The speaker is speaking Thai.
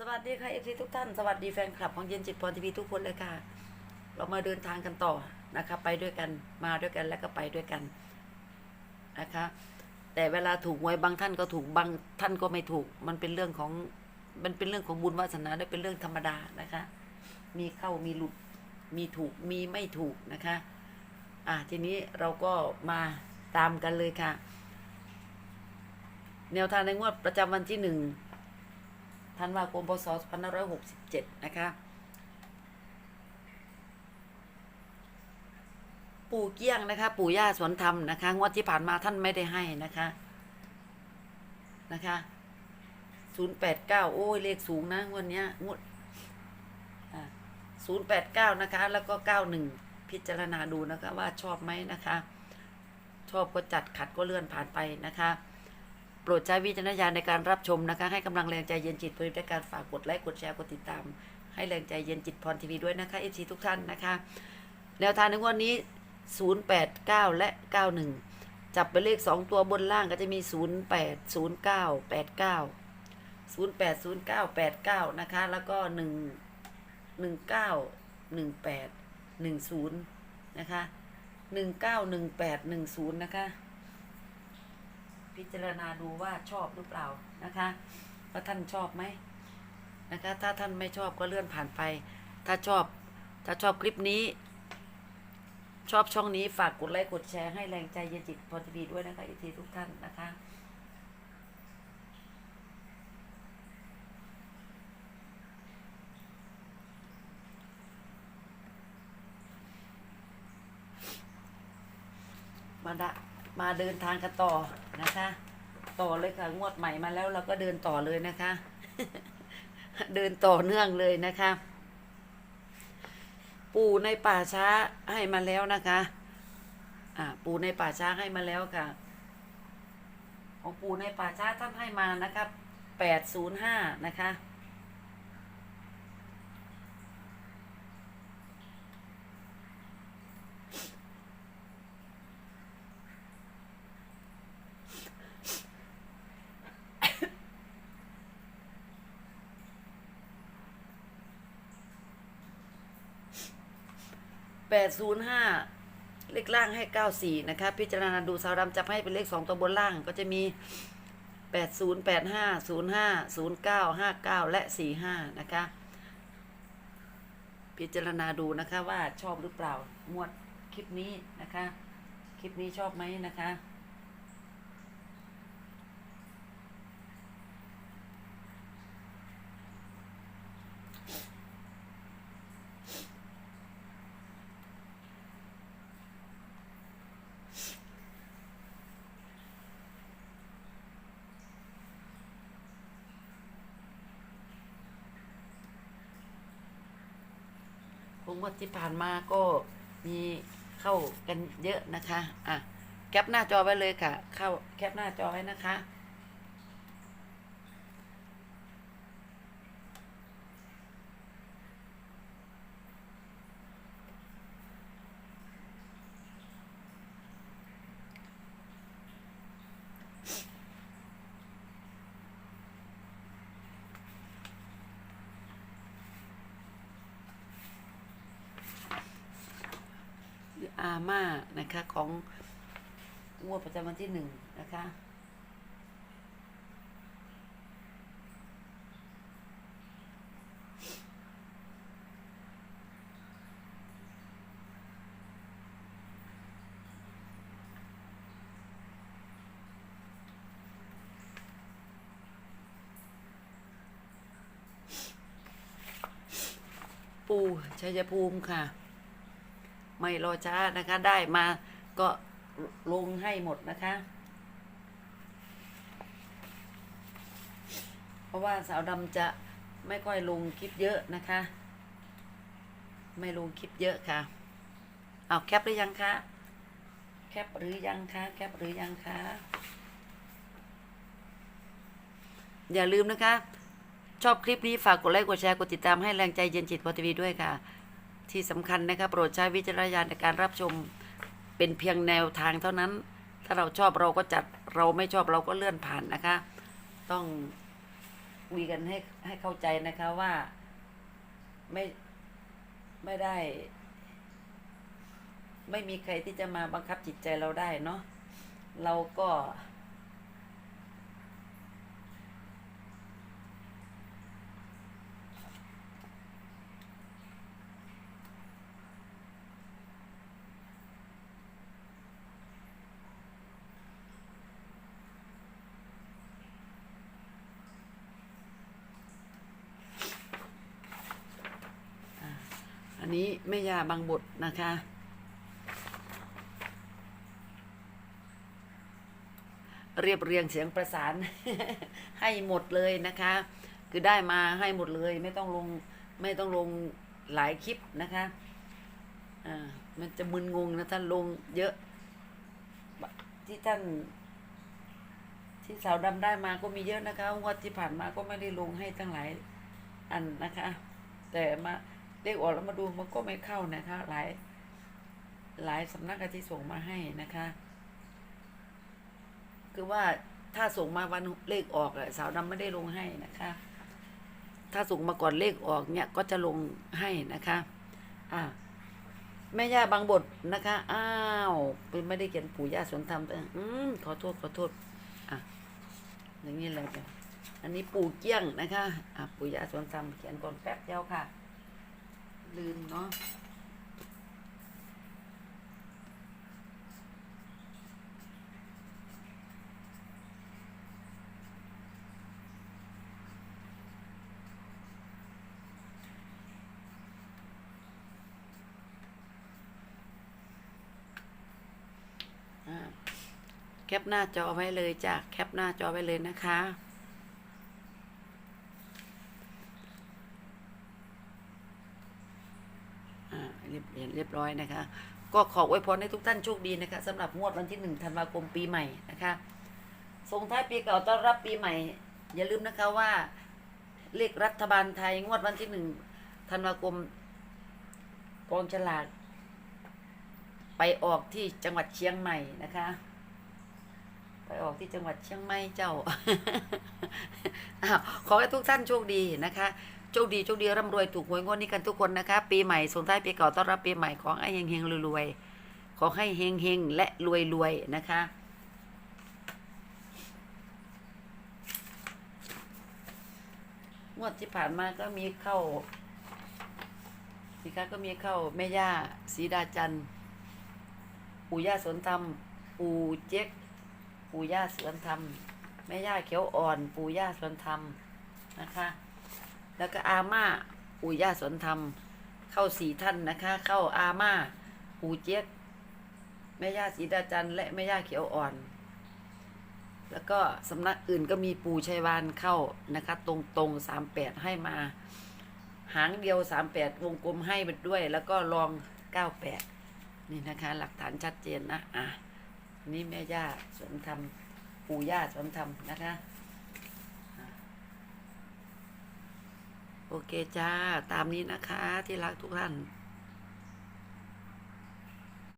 สวัสดีค่ะเอฟซีทุกท่านสวัสดีแฟนคลับของเย็นจิตพรทีวีทุกคนเลยค่ะ เรามาเดินทางกันต่อนะคะ ไปด้วยกันมาด้วยกันแล้วก็ไปด้วยกันนะคะ แต่เวลาถูกหวยบางท่านก็ถูกบางท่านก็ไม่ถูก มันเป็นเรื่องของมันเป็นเรื่องของบุญวาสนาและเป็นเรื่องธรรมดานะคะ มีเข้ามีหลุดมีถูกมีไม่ถูกนะคะ อะทีนี้เราก็มาตามกันเลยค่ะ แนวทางในงวดประจำวันที่หนึ่ง ธันวาคมพศ2567 นะคะ ปู่เกี้ยงนะคะ ปู่ย่าสวนธรรมนะคะ งวดที่ผ่านมาท่านไม่ได้ให้นะคะ นะคะ 089 โอ้ยเลขสูงนะงวดเนี้ยงวด089 นะคะ แล้วก็ 91 พิจารณาดูนะคะว่าชอบไหมนะคะ ชอบก็จัดขัดก็เลื่อนผ่านไปนะคะ ปรดใช้วิจารณญาณในการรับชมนะคะ ให้กำลังแรงใจเย็นจิตเพื่อด้วยการฝากกดไลค์กดแชร์กดติดตาม ให้แรงใจเย็นจิตพรทีวีด้วยนะคะเอฟซีทุกท่านนะคะแนวทางในวันนี้ 089 และ 91 จับไปเลข 2 ตัวบนล่างก็จะมี 08 09 89 08 09 89 นะคะ แล้วก็ 1 19 18 10 นะคะ 19 18 10 นะคะ พิจารณาดูว่าชอบหรือเปล่านะคะว่าท่านชอบไหมนะคะ ถ้าท่านไม่ชอบก็เลื่อนผ่านไป ถ้าชอบ ถ้าชอบคลิปนี้ ชอบช่องนี้ฝากกดไลค์กดแชร์ให้แรงใจเยจิตพอทีวีด้วยนะคะอีกทีทุกท่านนะคะมาดะ มาเดินทางกันต่อนะคะ ต่อเลยค่ะงวดใหม่มาแล้วเราก็เดินต่อเลยนะคะ เดินต่อเนื่องเลยนะคะ ปู่ในป่าช้าให้มาแล้วนะคะ อ่าปู่ในป่าช้าให้มาแล้วค่ะของปู่ในป่าช้าท่านให้มานะครับแปดศูนย์ห้านะคะ แปดศูนย์ห้าเลขล่างให้เก้าสี่นะคะ พิจารณาดูสาวดำจับให้เป็นเลขสองตัวบนล่างก็จะมีแปดศูนย์แปดห้าศูนย์ห้าศูนย์เก้าห้าเก้าและสี่ห้านะคะ พิจารณาดูนะคะว่าชอบหรือเปล่า งวดคลิปนี้นะคะ คลิปนี้ชอบไหมนะคะ งวดที่ผ่านมาก็มีเข้ากันเยอะนะคะ อะ แคปหน้าจอไว้เลยค่ะ เข้าแคปหน้าจอไว้นะคะ อาม่านะคะของงวดประจำวันที่หนึ่งนะคะปูชัยภูมิค่ะ ไม่รอช้านะคะ ได้มาก็ลงให้หมดนะคะ เพราะว่าสาวดำจะไม่ค่อยลงคลิปเยอะนะคะ ไม่ลงคลิปเยอะค่ะ เอาแคปหรือยังคะแคปหรือยังคะแคปหรือยังคะอย่าลืมนะคะ ชอบคลิปนี้ฝากกดไลค์กดแชร์กดติดตามให้แรงใจเย็นจิตพอทีวีด้วยค่ะ ที่สำคัญนะครับโปรดใช้วิจารณญาณในการรับชมเป็นเพียงแนวทางเท่านั้น ถ้าเราชอบเราก็จัดเราไม่ชอบเราก็เลื่อนผ่านนะคะ ต้องคุยกันให้ให้เข้าใจนะคะว่าไม่ไม่ได้ ไม่มีใครที่จะมาบังคับจิตใจเราได้เนาะเราก็ นนี้แม่ยาบางบทนะคะ เรียบเรียงเสียงประสานให้หมดเลยนะคะ คือได้มาให้หมดเลย ไม่ต้องลงไม่ต้องลงหลายคลิปนะคะอ่ามันจะมึนงงนะท่านลงเยอะ ที่ท่านที่สาวดำได้มาก็มีเยอะนะคะงวดที่ผ่านมาก็ไม่ได้ลงให้ทั้งหลายอันนะคะ แต่มา เลขออกแล้วมาดูมันก็ไม่เข้านะคะ หลาย หลายสำนักอะที่ส่งมาให้นะคะ คือว่าถ้าส่งมาวันเลขออกอะสาวดำไม่ได้ลงให้นะคะ ถ้าส่งมาก่อนเลขออกเนี่ยก็จะลงให้นะคะ อ่าแม่ย่าบางบทนะคะ อ้าวเป็นไม่ได้เขียนปู่ย่าสวนธรรมแต่อืมขอโทษขอโทษ อะ อย่างนี้เลยจ้ะอันนี้ปู่เกี้ยงนะคะ อะปู่ย่าสวนธรรมเขียนก่อนแป๊บเดียวค่ะ ลืมเนาะอ่าแคปหน้าจอไว้เลยจ้ะแคปหน้าจอไว้เลยนะคะ อ่า เรียนเรียบร้อยนะคะ ก็ขออวยพรให้ทุกท่านโชคดีนะคะสำหรับงวดวันที่หนึ่งธันวาคมปีใหม่นะคะส่งท้ายปีเก่าต้อนรับปีใหม่ อย่าลืมนะคะว่าเลขรัฐบาลไทยงวดวันที่หนึ่งธันวาคมกองฉลากไปออกที่จังหวัดเชียงใหม่นะคะ ไปออกที่จังหวัดเชียงใหม่เจ้าอ้าวขอให้ทุกท่านโชคดีนะคะ โชคดีโชคดีร่ำรวยถูกหวยงวดนี้กันทุกคนนะคะ ปีใหม่ส่งท้ายปีเก่าต้อนรับปีใหม่ขอให้เฮงเฮงรวยๆขอให้เฮงเฮงและรวยรวยนะคะ งวดที่ผ่านมาก็มีเข้าสิคะก็มีเข้าแม่ย่าสีดาจันปู่ย่าสวนธรรม ปู่เจ๊กปู่ย่าสวนธรรมแม่ย่าเขียวอ่อน ปู่ย่าสวนธรรมนะคะ แล้วก็อาม่าปู่ย่าสวนธรรม เข้าสี่ท่านนะคะ เข้าอาม่าปู่เจ๊กแม่ย่าศรีดาจันและแม่ย่าเขียวอ่อน แล้วก็สำนักอื่นก็มีปู่ชัยวานเข้านะคะ ตรงตรงสามแปดให้มา หางเดียวสามแปดวงกลมให้ไปด้วย แล้วก็ลองเก้าแปดนี่นะคะ หลักฐานชัดเจนนะอะนี่แม่ย่าสวนธรรมปู่ย่าสวนธรรมนะคะ โอเคจ้า ตามนี้นะคะที่รักทุกท่าน